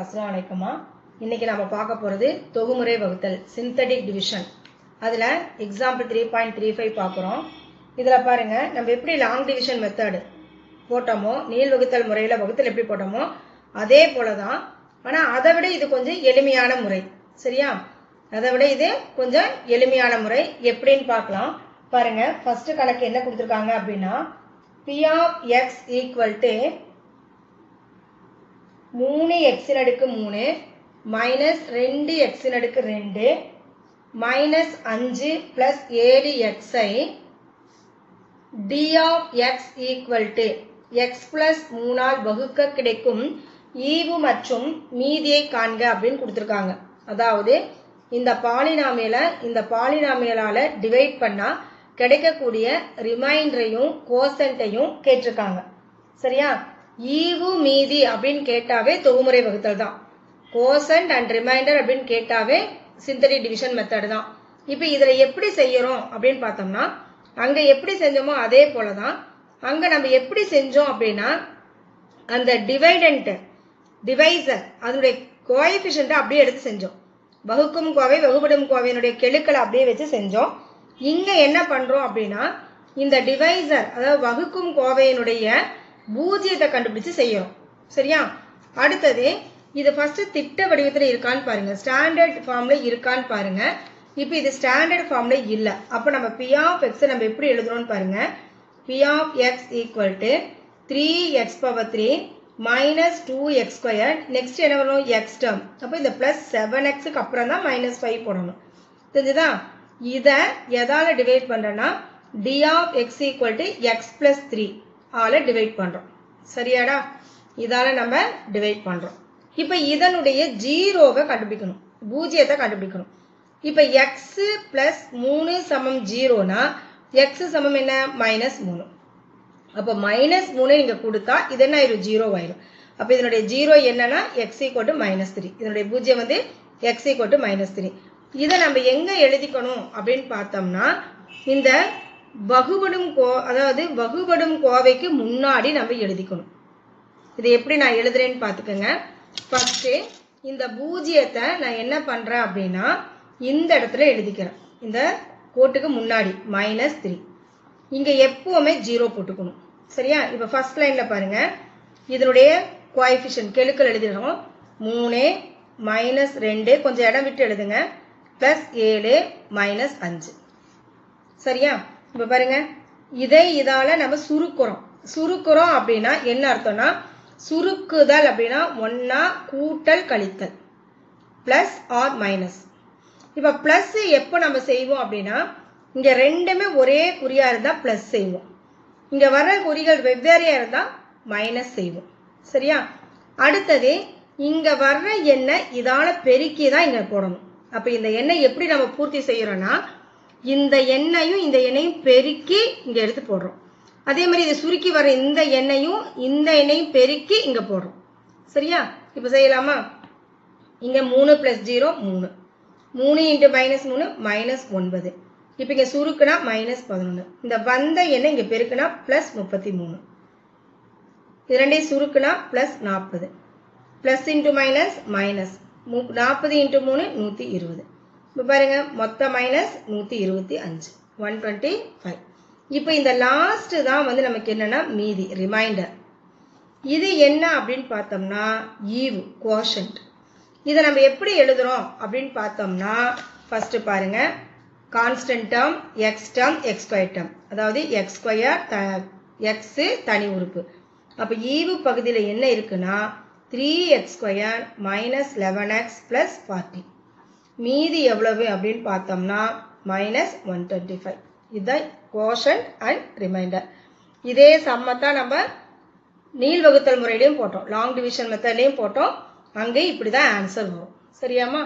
அஸ்லாம் வணக்கம்மா இன்னைக்கு நம்ம பார்க்க போகிறது தொகுமுறை வகுத்தல் சிந்தடிக் டிவிஷன் அதில் example three point three five பார்க்குறோம். இதில் பாருங்கள் நம்ம எப்படி லாங் டிவிஷன் மெத்தடு போட்டோமோ நீள் வகுத்தல் முறையில் வகுத்தல் எப்படி போட்டோமோ அதே போல தான் ஆனால் அதை விட இது கொஞ்சம் எளிமையான முறை. சரியா? அதை விட இது கொஞ்சம் எளிமையான முறை. எப்படின்னு பார்க்கலாம். பாருங்க ஃபர்ஸ்ட் கணக்கு என்ன கொடுத்துருக்காங்க அப்படின்னா P of x equal to மூணு எக்ஸின் அடுக்கு மூணு மைனஸ் ரெண்டு எக்ஸின் அடுக்கு ரெண்டு மைனஸ் அஞ்சு ப்ளஸ் ஏழு எக்ஸை D of x equal to x plus மூணால் வகுக்க கிடைக்கும் ஈவு மற்றும் மீதியை காண்க அப்படின்னு கொடுத்துருக்காங்க. அதாவது இந்த பாலினாமியல இந்த பாலினாமியலால டிவைட் பண்ணா கிடைக்கக்கூடிய ரிமைண்டரையும் கோசன்ட்டையும் கேட்டிருக்காங்க. சரியா? ஈவு மீதி அப்படின்னு கேட்டாவே தொகுமுறை வகுத்தல் தான். கோசன்ட் அண்ட் ரிமைண்டர் அப்படின்னு கேட்டாவே சிந்தடி டிவிஷன் மெத்தட் தான். இப்போ இதில் எப்படி செய்யறோம் அப்படின்னு பார்த்தோம்னா அங்கே எப்படி செஞ்சோமோ அதே போல தான் அங்கே நம்ம எப்படி செஞ்சோம் அப்படின்னா அந்த டிவைடன்ட்டு டிவைசர் அதனுடைய கோஎஃபிஷியண்ட்டை அப்படியே எடுத்து செஞ்சோம். வகுக்கும் கோவை வகுபடும் கோவையினுடைய கெழுக்களை அப்படியே வச்சு செஞ்சோம். இங்கே என்ன பண்ணுறோம் அப்படின்னா இந்த டிவைசர் அதாவது வகுக்கும் கோவையினுடைய பூஜ்ஜியத்தை கண்டுபிடிச்சு செய்யணும். சரியா? அடுத்தது இது ஃபர்ஸ்ட் திட்ட வடிவத்தில் இருக்கான்னு பாருங்க. ஸ்டாண்டர்ட் ஃபார்ம்ல இருக்கான்னு பாருங்க. இப்போ இது ஸ்டாண்டர்ட் ஃபார்ம்ல இல்லை. அப்போ நம்ம பி ஆஃப் எக்ஸை நம்ம எப்படி எழுதுறோம்னு பாருங்க. P of x equal to three x power three minus two x square next என்ன வரும்? எக்ஸ் டேர்ம் அப்போ இந்த ப்ளஸ் செவன் எக்ஸுக்கு அப்புறம் தான் மைனஸ் ஃபைவ் போடணும். தெரிஞ்சுதா? இதை எதால் டிவைட் பண்ணுறேன்னா D of x equal to x plus three ஆல டிவைட் பண்ணுறோம் சரியாடா? இதால நம்ம டிவைட் பண்ணுறோம் இப்போ இதனுடைய ஜீரோவை கண்டுபிடிக்கணும். பூஜ்ஜியத்தை கண்டுபிடிக்கணும். இப்போ எக்ஸ் ப்ளஸ் மூணு சமம் ஜீரோனா எக்ஸ் சமம் என்ன? மைனஸ் மூணு. அப்போ மைனஸ் மூணு நீங்கள் கொடுத்தா இது என்ன ஆயிரும்? ஜீரோ ஆயிரும். அப்போ இதனுடைய ஜீரோ என்னன்னா x equal to minus three இதனுடைய பூஜ்ஜியம் வந்து x equal to minus three இதை நம்ம எங்கே எழுதிக்கணும் அப்படின்னு பார்த்தோம்னா இந்த வகுபடும் கோ அதாவது வகுபடும் கோவைக்கு முன்னாடி நம்ம எழுதிக்கணும். இது எப்படி நான் எழுதுறேன்னு பார்த்துக்கோங்க. ஃபஸ்ட்டு இந்த பூஜ்ஜியத்தை நான் என்ன பண்ணுறேன் அப்படின்னா இந்த இடத்துல எழுதிக்கிறேன். இந்த கோட்டுக்கு முன்னாடி மைனஸ் த்ரீ இங்கே எப்போவுமே ஜீரோ போட்டுக்கணும். சரியா? இப்போ ஃபர்ஸ்ட் லைனில் பாருங்கள் இதனுடைய குவாய்ஃபிஷன் கெழுக்கள் எழுதிடுறோம் மூணு மைனஸ் ரெண்டு கொஞ்சம் இடம் விட்டு எழுதுங்க. ப்ளஸ் ஏழு மைனஸ் அஞ்சு. சரியா? இப்போ பாருங்க. இதை இதால் நம்ம சுருக்குறோம். சுருக்குறோம் அப்படின்னா என்ன அர்த்தம்னா சுருக்குதல் அப்படின்னா ஒன்னா கூட்டல் கழித்தல். ப்ளஸ் ஆர் மைனஸ் இப்போ ப்ளஸ் எப்போ நம்ம செய்வோம் அப்படின்னா இங்கே ரெண்டுமே ஒரே குறியாக இருந்தால் ப்ளஸ் செய்வோம். இங்கே வர்ற குறிகள் வெவ்வேறையாக இருந்தால் மைனஸ் செய்வோம். சரியா? அடுத்தது இங்கே வர்ற எண்ணெய் இதால் பெருக்கி தான் இங்கே போடணும். அப்போ இந்த எண்ணெய் எப்படி நம்ம பூர்த்தி செய்கிறோன்னா இந்த எண்ணெயும் இந்த எண்ணெயும் பெருக்கி இங்கே எடுத்து போடுறோம். அதே மாதிரி இதை சுருக்கி வர இந்த எண்ணெயும் இந்த எண்ணெயும் பெருக்கி இங்கே போடுறோம். சரியா? இப்போ செய்யலாமா? இங்கே மூணு ப்ளஸ் ஜீரோ மூணு. மூணு இன்ட்டு மைனஸ் மூணு மைனஸ் ஒன்பது. இப்போ இங்கே சுருக்குனா மைனஸ் பதினொன்று இந்த வந்த எண்ணெய் இங்கே பெருக்குனா ப்ளஸ் முப்பத்தி மூணு இது ரெண்டையும் சுருக்குனா ப்ளஸ் நாற்பது. ப்ளஸ் இன்ட்டு மைனஸ் மைனஸ் நாற்பது இன்ட்டு மூணு நூற்றி இருபது. இப்போ பாருங்க மொத்த மைனஸ் நூற்றி இருபத்தி அஞ்சு. ஒன் டுவெண்ட்டி ஃபைவ் இப்போ இந்த லாஸ்ட் தான் வந்து நமக்கு என்னன்னா மீதி ரிமைண்டர் இது என்ன அப்படின்னு பார்த்தோம்னா ஈவு கோஷன்ட் இதை நம்ம எப்படி எழுதுறோம் அப்படின்னு பார்த்தோம்னா ஃபர்ஸ்ட் பாருங்க constant term x term x square term அதாவது எக்ஸ் ஸ்கொயர் த எக்ஸு தனி உறுப்பு. அப்போ ஈவு பகுதியில் என்ன இருக்குன்னா three x square minus eleven x plus forty மீதி எவ்வளவு அப்படின்னு பார்த்தோம்னா மைனஸ் ஒன் டுவெண்ட்டி ஃபைவ் இதுதான் கோஷன் அண்ட் ரிமைண்டர் இதே சம்மத்தான் நம்ம நீள் வகுத்தல் முறையிலையும் போட்டோம். லாங் டிவிஷன் மெத்தட்லையும் போட்டோம். அங்கே இப்படி தான் ஆன்சர் வரும். சரியாம்மா?